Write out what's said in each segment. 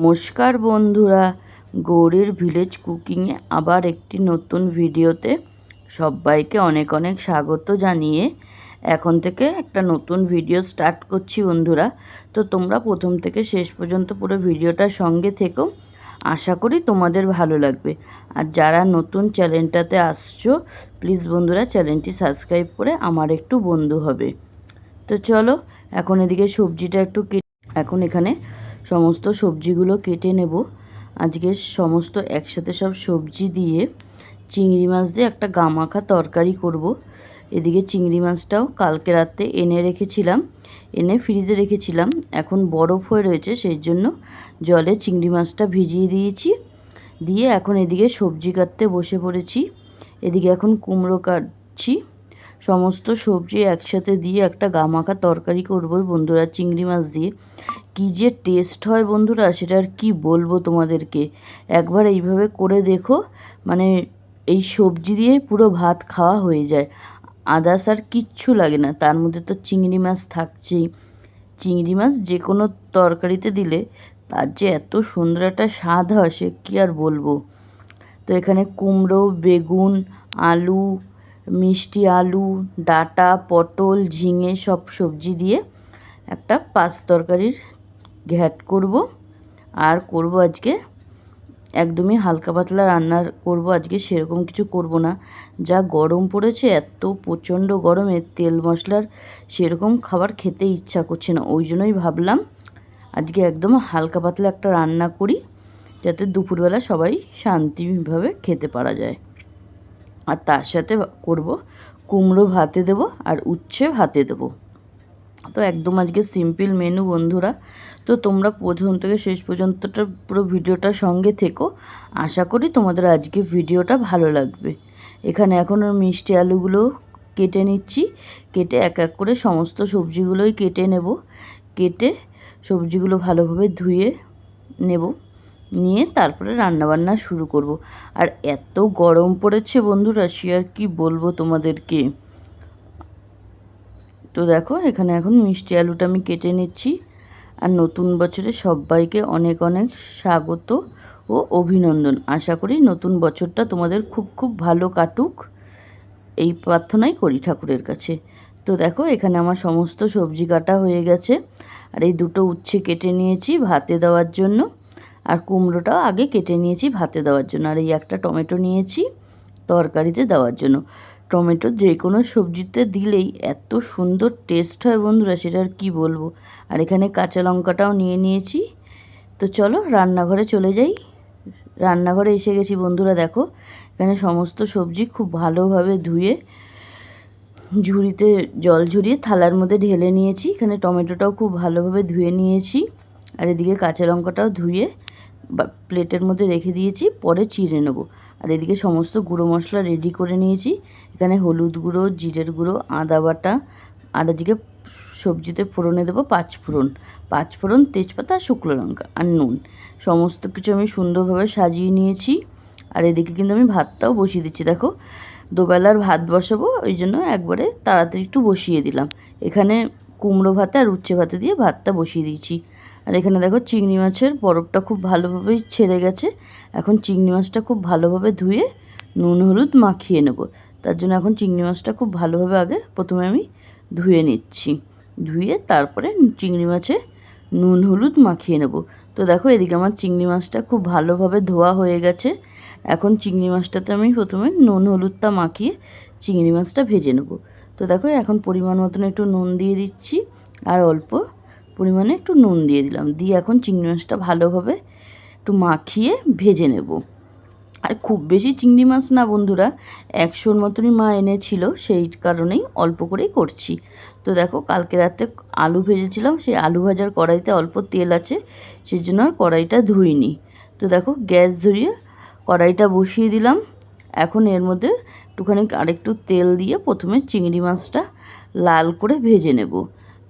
নমস্কার বন্ধুরা, গৌরীর ভিলেজ কুকিংয়ে আবার একটি নতুন ভিডিওতে সবাইকে অনেক অনেক স্বাগত জানিয়ে এখন থেকে একটা নতুন ভিডিও স্টার্ট করছি বন্ধুরা। তো তোমরা প্রথম থেকে শেষ পর্যন্ত পুরো ভিডিওটার সঙ্গে থেকো, আশা করি তোমাদের ভালো লাগবে। আর যারা নতুন চ্যানেলটাতে আসছো, প্লিজ বন্ধুরা চ্যানেলটি সাবস্ক্রাইব করে আমার একটু বন্ধু হবে। তো চলো, এখন এদিকে সবজিটা একটু এখন এখানে সমস্ত সবজিগুলো কেটে নেব। আজকে সমস্ত একসাথে সব সবজি দিয়ে চিংড়ি মাছ দিয়ে একটা গামাখা তরকারি করব। এদিকে চিংড়ি মাছটাও কালকে রাতে এনে রেখেছিলাম, এনে ফ্রিজে রেখেছিলাম। এখন বরফ হয়ে রয়েছে, সেই জন্য জলে চিংড়ি মাছটা ভিজিয়ে দিয়েছি। দিয়ে এখন এদিকে সবজি কাটতে বসে পড়েছি। এদিকে এখন কুমড়ো কাটছি। সমস্ত সবজি একসাথে দিয়ে একটা গামাখা তরকারি করব বন্ধুরা চিংড়ি মাছ দিয়ে। কী যে টেস্ট হয় বন্ধুরা, সেটা আর কী বলব তোমাদেরকে? একবার এইভাবে করে দেখো মানে এই সবজি দিয়ে পুরো ভাত খাওয়া হয়ে যায়। আদার্স আর কিচ্ছু লাগে না, তার মধ্যে তো চিংড়ি মাছ থাকছেই। চিংড়ি মাছ যে কোনো তরকারিতে দিলে তার যে এত সুন্দর একটা স্বাদ হয়, সে কী আর বলব? তো এখানে কুমড়ো, বেগুন, আলু মিষ্টি আলু, ডাটা, পটল, ঝিঙে সব সবজি দিয়ে একটা পাঁচ তরকারির ঘ্যাট করব। আর করব আজকে একদমই হালকা পাতলা রান্না করব। আজকে সেরকম কিছু করব না। যা গরম পড়েছে, এত প্রচণ্ড গরমে তেল মশলার সেরকম খাবার খেতে ইচ্ছা করছে না। ওই জন্যই ভাবলাম আজকে একদম হালকা পাতলা একটা রান্না করি, যাতে দুপুরবেলা সবাই শান্তিভাবে খেতে পারা যায়। আর তার সাথে করব কুমড়ো ভাতে দেবো আর উচ্ছে ভাতে দেবো। তো একদম আজকে সিম্পল মেনু বন্ধুরা। তো তোমরা প্রথম থেকে শেষ পর্যন্তটা পুরো ভিডিওটার সঙ্গে থেকো। আশা করি তোমাদের আজকে ভিডিওটা ভালো লাগবে। এখানে এখন মিষ্টি আলুগুলো কেটে নিচ্ছি। কেটে এক এক করে সমস্ত সবজিগুলোই কেটে নেব। কেটে সবজিগুলো ভালোভাবে ধুয়ে নেব। নিয়ে তারপরে রান্নাবান্না শুরু করব। আর এত গরম পড়েছে বন্ধুরা, সে আর কি বলব তোমাদেরকে? তো দেখো, এখানে এখন মিষ্টি আলুটা আমি কেটে নিচ্ছি। আর নতুন বছরে সবাইকে অনেক অনেক স্বাগত ও অভিনন্দন। আশা করি নতুন বছরটা তোমাদের খুব খুব ভালো কাটুক। এই প্রার্থনাই করি ঠাকুরের কাছে। তো দেখো, এখানে আমার সমস্ত সবজি কাটা হয়ে গেছে। আর এই দুটো উচ্ছে কেটে নিয়েছি ভাতে দেওয়ার জন্য। আর কুমড়োটাও আগে কেটে নিয়েছি ভাতে দেওয়ার জন্য। আর এই একটা টমেটো নিয়েছি তরকারিতে দেওয়ার জন্য। টমেটো যে কোনো সবজিতে দিলেই এত সুন্দর টেস্ট হয় বন্ধুরা, সেটা আর কী বলব। আর এখানে কাঁচা লঙ্কাটাও নিয়ে নিয়েছি। তো চলো রান্নাঘরে চলে যাই। রান্নাঘরে এসে গেছি বন্ধুরা, দেখো। এখানে সমস্ত সবজি খুব ভালোভাবে ধুয়ে ঝুড়িতে জল ঝরিয়ে থালার মধ্যে ঢেলে নিয়েছি। এখানে টমেটোটাও খুব ভালোভাবে ধুয়ে নিয়েছি। আর এদিকে কাঁচা লঙ্কাটাও ধুয়ে প্লেটের মধ্যে রেখে দিয়েছি, পরে চিড়ে নেব। আর এদিকে সমস্ত গুঁড়ো মশলা রেডি করে নিয়েছি। এখানে হলুদ গুঁড়ো, জিরের গুঁড়ো, আদা বাটা, আর এদিকে সবজিতে ফোড়নে দেবো পাঁচ ফোড়ন। পাঁচ ফোড়ন, তেজপাতা, শুকনো লঙ্কা আর নুন। সমস্ত কিছু আমি সুন্দরভাবে সাজিয়ে নিয়েছি। আর এদিকে কিন্তু আমি ভাতটাও বসিয়ে দিচ্ছি, দেখো। দুবেলার ভাত বসাবো, ওই জন্য একবারে তাড়াতাড়ি একটু বসিয়ে দিলাম। এখানে কুমড়ো ভাতে আর উচ্ছে ভাতে দিয়ে ভাতটা বসিয়ে দিয়েছি। আর এখানে দেখো চিংড়ি মাছের বরফটা খুব ভালোভাবেই ছেড়ে গেছে। এখন চিংড়ি মাছটা খুব ভালোভাবে ধুয়ে নুন, হলুদ মাখিয়ে নেব। তার জন্য এখন চিংড়ি মাছটা খুব ভালোভাবে আগে প্রথমে আমি ধুয়ে নিচ্ছি। ধুয়ে তারপরে চিংড়ি মাছে নুন, হলুদ মাখিয়ে নেব। তো দেখো এদিকে আমার চিংড়ি মাছটা খুব ভালোভাবে ধোয়া হয়ে গেছে। এখন চিংড়ি মাছটাতে আমি প্রথমে নুন, হলুদটা মাখিয়ে চিংড়ি মাছটা ভেজে নেব। তো দেখো এখন পরিমাণ মতন একটু নুন দিয়ে দিচ্ছি। আর অল্প পরিমাণে একটু নুন দিয়ে দিলাম। দিয়ে এখন চিংড়ি মাছটা ভালোভাবে একটু মাখিয়ে ভেজে নেব। আর খুব বেশি চিংড়ি মাছ না বন্ধুরা, একশোর মতনই মা এনেছিল, সেই কারণেই অল্প করেই করছি। তো দেখো, কালকে রাতে আলু ভেজেছিলাম, সেই আলু ভাজার কড়াইতে অল্প তেল আছে সেই জন্য আর কড়াইটা ধুইনি। তো দেখো, গ্যাস ধরিয়ে কড়াইটা বসিয়ে দিলাম। এখন এর মধ্যে একটুখানি আরেকটু তেল দিয়ে প্রথমে চিংড়ি মাছটা লাল করে ভেজে নেব।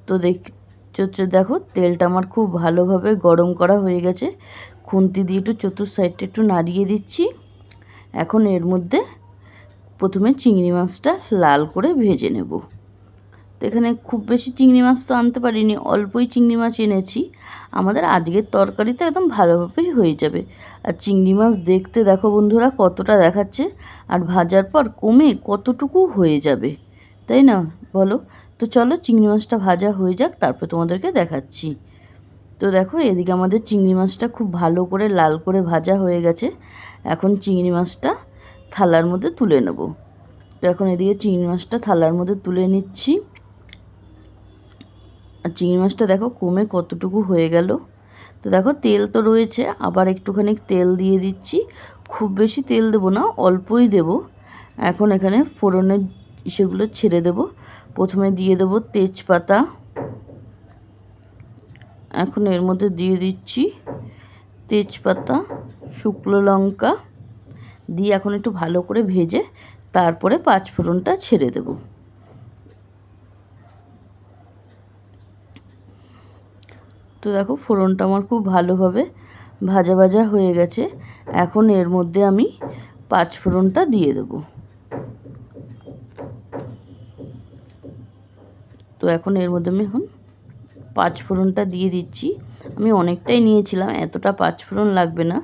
তো দেখ দেখো তেলটা আমার খুব ভালোভাবে গরম করা হয়ে গেছে। খুন্তি দিয়ে একটু চতুর সাইডটা একটু নাড়িয়ে দিচ্ছি। এখন এর মধ্যে প্রথমে চিংড়ি মাছটা লাল করে ভেজে নেব। তো এখানে খুব বেশি চিংড়ি মাছ তো আনতে পারিনি, অল্পই চিংড়ি মাছ এনেছি। আমাদের আজকের তরকারিতে একদম ভালোভাবেই হয়ে যাবে। আর চিংড়ি মাছ দেখতে দেখো বন্ধুরা কতটা দেখাচ্ছে। আর ভাজার পর কমে কতটুকু হয়ে যাবে, তাই না? বলো তো চলো চিংড়ি মাছটা ভাজা হয়ে যাক, তারপর তোমাদেরকে দেখাচ্ছি। তো দেখো, এদিকে আমাদের চিংড়ি মাছটা খুব ভালো করে লাল করে ভাজা হয়ে গেছে। এখন চিংড়ি মাছটা থালার মধ্যে তুলে নেব। তো এখন এদিকে চিংড়ি মাছটা থালার মধ্যে তুলে নিচ্ছি। আর চিংড়ি মাছটা দেখো, কমে কতটুকু হয়ে গেল। তো দেখো, তেল তো রয়েছে, আবার একটুখানি তেল দিয়ে দিচ্ছি। খুব বেশি তেল দেবো না, অল্পই দেব। এখন এখানে ফোড়নের সেগুলো ছেড়ে দেব। প্রথমে দিয়ে দেবো তেজপাতা। এখন এর মধ্যে দিয়ে দিচ্ছি তেজপাতা, শুকনো লঙ্কা দিয়ে এখন একটু ভালো করে ভেজে তারপরে পাঁচ ফোড়নটা ছেড়ে দেব। তো দেখো ফোড়নটা আমার খুব ভালোভাবে ভাজা ভাজা হয়ে গেছে। এখন এর মধ্যে আমি পাঁচ ফোড়নটা দিয়ে দেব। তো এখন এর মধ্যে আমি এখন পাঁচ ফোড়নটা দিয়ে দিচ্ছি। আমি অনেকটাই নিয়েছিলাম, এতটা পাঁচ ফোড়ন লাগবে না।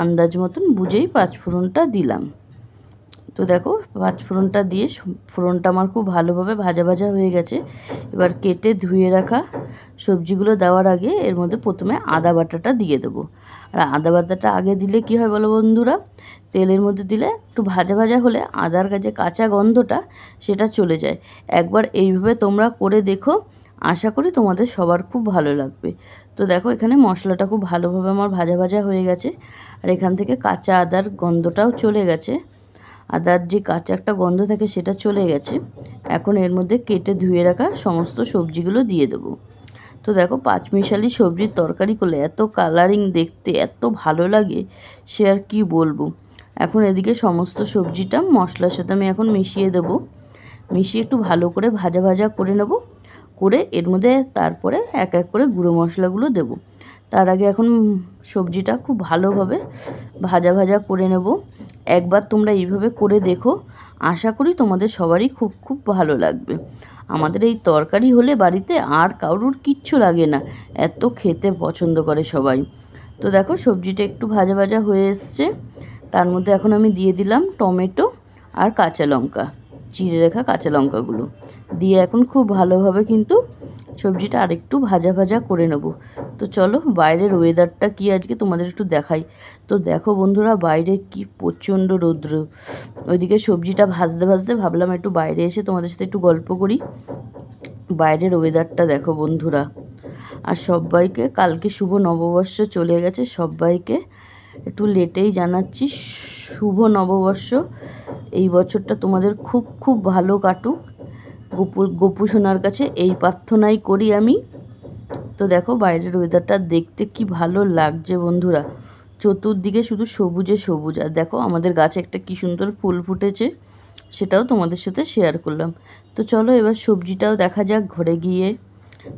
আন্দাজ মতন বুঝেই পাঁচ ফোড়নটা দিলাম। তো দেখো, পাঁচ ফোড়নটা দিয়ে ফোড়নটা আমার খুব ভালোভাবে ভাজা ভাজা হয়ে গেছে। এবার কেটে ধুয়ে রাখা সবজিগুলো দেওয়ার আগে এর মধ্যে প্রথমে আদা বাটাটা দিয়ে দেবো। আর আদা বাটাটা আগে দিলে কি হয় বলো বন্ধুরা? তেলের মধ্যে দিলে একটু ভাজা ভাজা হলে আদার কাছে কাঁচা গন্ধটা সেটা চলে যায়। একবার এইভাবে তোমরা করে দেখো, আশা করি তোমাদের সবার খুব ভালো লাগবে। তো দেখো, এখানে মশলাটা খুব ভালোভাবে আমার ভাজা ভাজা হয়ে গেছে। আর এখান থেকে কাঁচা আদার গন্ধটাও চলে গেছে। আদার যে কাঁচা একটা গন্ধ থাকে সেটা চলে গেছে। এখন এর মধ্যে কেটে ধুয়ে রাখা সমস্ত সবজিগুলো দিয়ে দেবো। তো দেখো, পাঁচমিশালি সবজির তরকারি করলে এত কালারিং দেখতে, এত ভালো লাগে, সে আর কি বলব? এখন এদিকে সমস্ত সবজিটা মশলার সাথে আমি এখন মিশিয়ে দেব। মিশিয়ে একটু ভালো করে ভাজা ভাজা করে নেব। করে এর মধ্যে তারপরে এক এক করে গুঁড়ো মশলাগুলো দেব। তার আগে এখন সবজিটা খুব ভালোভাবে ভাজা ভাজা করে নেব। একবার তোমরা এইভাবে করে দেখো। আশা করি তোমাদের সবারই খুব খুব ভালো লাগবে। আমাদের এই তরকারি হলে বাড়িতে আর কারুর কিচ্ছু লাগে না। এত খেতে পছন্দ করে সবাই। তো দেখো, সবজিটা একটু ভাজা ভাজা হয়ে এসছে। তার মধ্যে এখন আমি দিয়ে দিলাম টমেটো আর কাঁচা লঙ্কা। চিড়ে রাখা কাঁচা লঙ্কাগুলো। দিয়ে এখন খুব ভালোভাবে কিন্তু সবজিটা আরেকটু ভাজা ভাজা করে নেব। তো চলো বাইরের ওয়েদারটা কি আজকে তোমাদের একটু দেখাই। তো দেখো বন্ধুরা, বাইরে কি প্রচণ্ড রৌদ্র। ওইদিকে সবজিটা ভাজতে ভাজতে ভাবলাম একটু বাইরে এসে তোমাদের সাথে একটু গল্প করি। বাইরের ওয়েদারটা দেখো বন্ধুরা। আর সবাইকে কালকে শুভ নববর্ষ চলে গেছে। সবাইকে একটু লেটেই জানাচ্ছি, শুভ নববর্ষ। এই বছরটা তোমাদের খুব খুব ভালো কাটুক। গোপু গোপু সোনার কাছে এই প্রার্থনাই করি আমি। তো দেখো বাইরের ওয়েদারটা দেখতে কি ভালো লাগছে বন্ধুরা। চতুর্দিকে শুধু সবুজে সবুজ। আর দেখো আমাদের গাছে একটা কি সুন্দর ফুল ফুটেছে, সেটাও তোমাদের সাথে শেয়ার করলাম। তো চলো এবার সবজিটাও দেখা যাক ঘরে গিয়ে।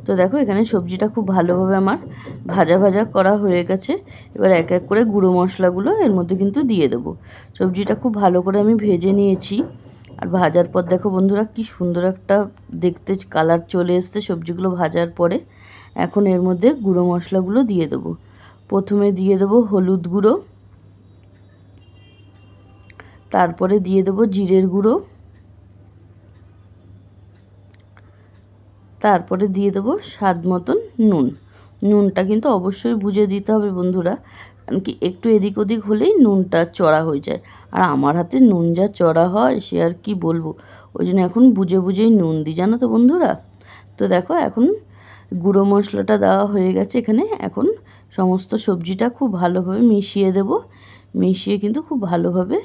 তো দেখো, এখানে সবজিটা খুব ভালোভাবে আমার ভাজা ভাজা করা হয়ে গেছে। এবার এক এক করে গুঁড়ো মশলাগুলো এর মধ্যে কিন্তু দিয়ে দেবো। সবজিটা খুব ভালো করে আমি ভেজে নিয়েছি। আর ভাজার পর দেখো বন্ধুরা, কি সুন্দর একটা দেখতে কালার চলে এসছে সবজিগুলো ভাজার পরে। এখন এর মধ্যে গুঁড়ো মশলাগুলো দিয়ে দেবো। প্রথমে দিয়ে দেবো হলুদ গুঁড়ো। তারপরে দিয়ে দেবো জিরের গুঁড়ো। তারপরে দিয়ে দেবো স্বাদ মতন নুন। নুনটা কিন্তু অবশ্যই বুঝে দিতে হবে বন্ধুরা, কারণ কি একটু এদিক ওদিক হলেই নুনটা চড়া হয়ে যায়। আর আমার হাতে নুন যা চড়া হয় সে আর কি বলব? ওই জন্য এখন বুঝে বুঝেই নুন দিই, জানো তো বন্ধুরা? তো দেখো এখন গুঁড়ো মশলাটা দেওয়া হয়ে গেছে এখানে। এখন সমস্ত সবজিটা খুব ভালোভাবে মিশিয়ে দেব। মিশিয়ে কিন্তু খুব ভালোভাবে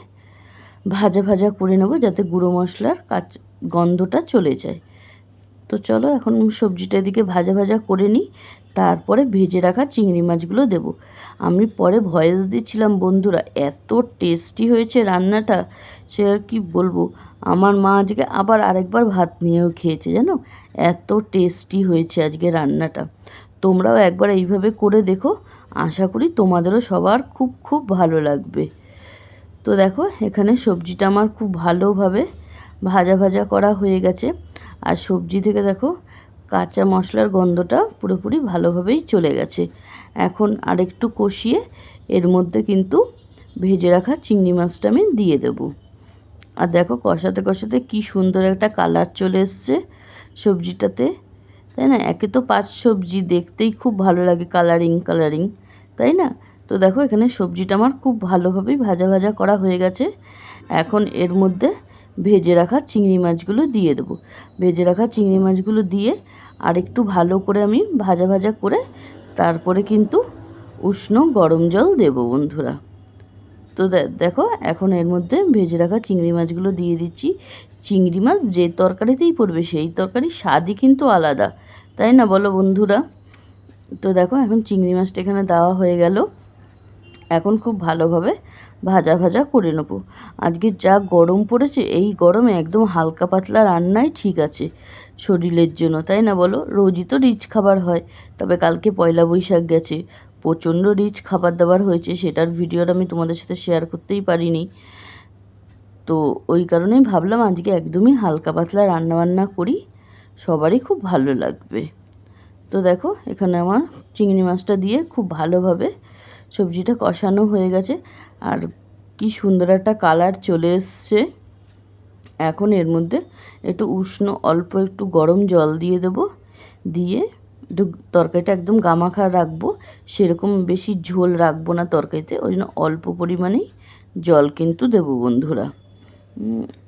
ভাজা ভাজা করে নেব যাতে গুঁড়ো মশলার কাঁচ গন্ধটা চলে যায়। তো চলো এখন সবজিটা এদিকে ভাজা ভাজা করে নিই। তারপরে ভেজে রাখা চিংড়ি মাছগুলো দেব। আমি পরে ভয়েস দিচ্ছিলাম, বন্ধুরা, এত টেস্টি হয়েছে রান্নাটা। সে আর কি বলব? আমার মা আজকে আবার আরেকবার ভাত নিয়েও খেয়েছে, জানো? এত টেস্টি হয়েছে আজকে রান্নাটা। তোমরাও একবার এইভাবে করে দেখো। আশা করি তোমাদেরও সবার খুব খুব ভালো লাগবে। তো দেখো, এখানে সবজিটা আমার খুব ভালোভাবে ভাজা ভাজা করা হয়ে গেছে। আর সবজি থেকে দেখো কাঁচা মশলার গন্ধটা পুরোপুরি ভালোভাবেই চলে গেছে। এখন আরেকটু কষিয়ে এর মধ্যে কিন্তু ভেজে রাখা চিংড়ি মাছটা আমি দিয়ে দেব। আর দেখো কষাতে কষাতে কি সুন্দর একটা কালার চলে এসছে সবজিটাতে। তাই না? একে তো পাঁচ সবজি, দেখতেই খুব ভালো লাগে কালারিং কালারিং। তাই না? তো দেখো এখানে সবজিটা আমার খুব ভালোভাবেই ভাজা ভাজা করা হয়ে গেছে। এখন এর মধ্যে ভেজে রাখা চিংড়ি মাছগুলো দিয়ে দেবো। ভেজে রাখা চিংড়ি মাছগুলো দিয়ে আর একটু ভালো করে আমি ভাজা ভাজা করে তারপরে কিন্তু উষ্ণ গরম জল দেব বন্ধুরা। তো দেখো এখন এর মধ্যে ভেজে রাখা চিংড়ি মাছগুলো দিয়ে দিচ্ছি। চিংড়ি মাছ যে তরকারিতেই পড়বে সেই তরকারির স্বাদই কিন্তু আলাদা, তাই না বলো বন্ধুরা? তো দেখো এখন চিংড়ি মাছটা এখানে দেওয়া হয়ে গেল। এখন খুব ভালোভাবে ভাজা ভাজা করে নেব। আজকে যা গরম পড়েছে, এই গরমে একদম হালকা পাতলা রান্নাই ঠিক আছে। শরীরের জন্য, তাই না বলো? রোজই তো রিচ খাবার হয়, তবে কালকে পয়লা বৈশাখ গেছে। প্রচণ্ড রিচ খাবার দাবার হয়েছে, সেটার ভিডিওটা আমি তোমাদের সাথে শেয়ার করতেই পারিনি। তো ওই কারণেই ভাবলাম আজকে একদমই হালকা পাতলা রান্নাবান্না করি, সবারই খুব ভালো লাগবে। তো দেখো, এখানে আমার চিংড়ি মাছটা দিয়ে খুব ভালোভাবে সবজিটা কষানো হয়ে গেছে। আর কি সুন্দর একটা কালার চলে এসছে। এখন এর মধ্যে একটু উষ্ণ, অল্প একটু গরম জল দিয়ে দেব। দিয়ে একটু তরকারিটা একদম গামাখা রাখব। সেরকম বেশি ঝোল রাখব না তরকারিতে, ওই জন্য অল্প পরিমাণেই জল কিন্তু দেবো বন্ধুরা।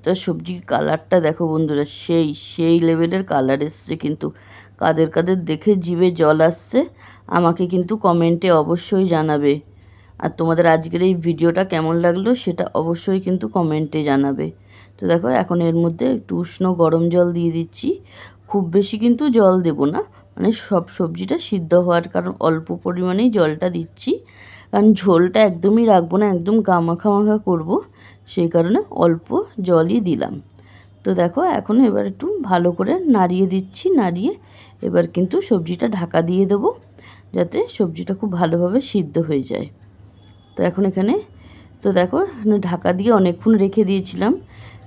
তা সবজির কালারটা দেখো বন্ধুরা, সেই সেই লেভেলের কালার এসছে কিন্তু। কাদের কাদের দেখে জিভে জল আসছে। আমাকে কিন্তু কমেন্টে অবশ্যই জানাবে। আর তোমাদের আজকের এই ভিডিওটা কেমন লাগল সেটা অবশ্যই কিন্তু কমেন্টে জানাবে। তো দেখো, এখন এর মধ্যে একটু উষ্ণ গরম জল দিয়ে দিচ্ছি। খুব বেশি কিন্তু জল দেব না। মানে সব সবজিটা সিদ্ধ হওয়ার কারণ অল্প পরিমাণেই জলটা দিচ্ছি। কারণ ঝোলটা একদমই রাখব না, একদম গামাখা মাখা করব। সেই কারণে অল্প জলই দিলাম। তো দেখো, এখন এবার একটু ভালো করে নাড়িয়ে দিচ্ছি, নাড়িয়ে এবার কিন্তু সবজিটা ঢাকা দিয়ে দেবো। যাতে সবজিটা খুব ভালোভাবে সিদ্ধ হয়ে যায়। তো এখন এখানে, তো দেখো ঢাকা দিয়ে অনেকক্ষণ রেখে দিয়েছিলাম।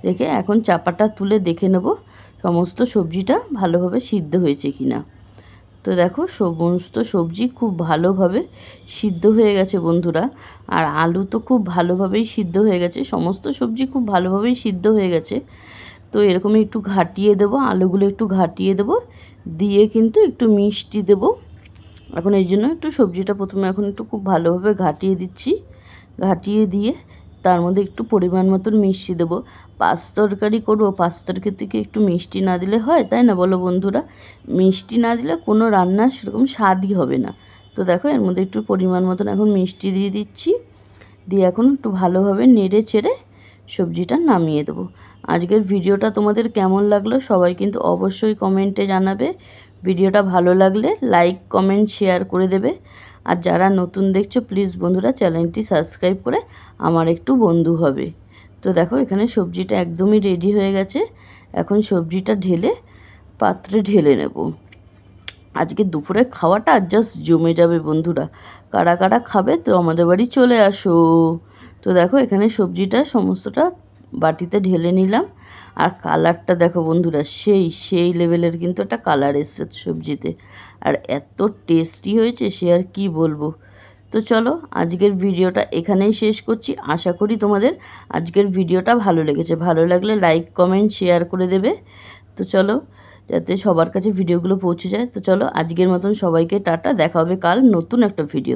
রেখে এখন চাপাটা তুলে দেখে নেব সমস্ত সবজিটা ভালোভাবে সিদ্ধ হয়েছে কি না তো দেখো, সমস্ত সবজি খুব ভালোভাবে সিদ্ধ হয়ে গেছে বন্ধুরা। আর আলু তো খুব ভালোভাবেই সিদ্ধ হয়ে গেছে, সমস্ত সবজি খুব ভালোভাবেই সিদ্ধ হয়ে গেছে। তো এরকমই একটু ঘাটিয়ে দেবো, আলুগুলো একটু ঘাটিয়ে দেবো, দিয়ে কিন্তু একটু মিষ্টি দেব। এখন এই জন্য একটু সবজিটা প্রথমে এখন একটু খুব ভালোভাবে ঘাটিয়ে দিচ্ছি। ঘাটিয়ে দিয়ে তার মধ্যে একটু পরিমাণ মতন মিষ্টি দেবো। পাঁচ তরকারি করব, পাঁচ তরকারি থেকে একটু মিষ্টি না দিলে হয়, তাই না বলো বন্ধুরা? মিষ্টি না দিলে কোনো রান্না সেরকম স্বাদই হবে না। তো দেখো, এর মধ্যে একটু পরিমাণ মতন এখন মিষ্টি দিয়ে দিচ্ছি। দিয়ে এখন একটু ভালোভাবে নেড়ে ছেড়ে সবজিটা নামিয়ে দেবো। আজকের ভিডিওটা তোমাদের কেমন লাগল সবাই কিন্তু অবশ্যই কমেন্টে জানাবে। ভিডিওটা ভালো লাগলে লাইক, কমেন্ট, শেয়ার করে দেবে। আর যারা নতুন দেখছ, প্লিজ বন্ধুরা চ্যানেলটি সাবস্ক্রাইব করে আমার একটু বন্ধু হবে। তো দেখো, এখানে সবজিটা একদমই রেডি হয়ে গেছে। এখন সবজিটা ঢেলে, পাত্রে ঢেলে নেব। আজকে দুপুরে খাওয়াটা জাস্ট জমে যাবে বন্ধুরা। কারা কারা খাবে, তো আমাদের বাড়ি চলে আসো। তো দেখো, এখানে সবজিটা সমস্তটা বাটিতে ঢেলে নিলাম। আর কালারটা দেখো বন্ধুরা, সেই সেই লেভেলের কিন্তু একটা কালার এসছে সবজিতে। আর এত টেস্টি হয়েছে, সে আর কি বলব। তো চলো, আজকের ভিডিওটা এখানেই শেষ করছি। আশা করি তোমাদের আজকের ভিডিওটা ভালো লেগেছে। ভালো লাগলে লাইক, কমেন্ট, শেয়ার করে দেবে। তো চলো, যাতে সবার কাছে ভিডিওগুলো পৌঁছে যায়। তো চলো, আজকের মতন সবাইকে টাটা। দেখা হবে কাল নতুন একটা ভিডিও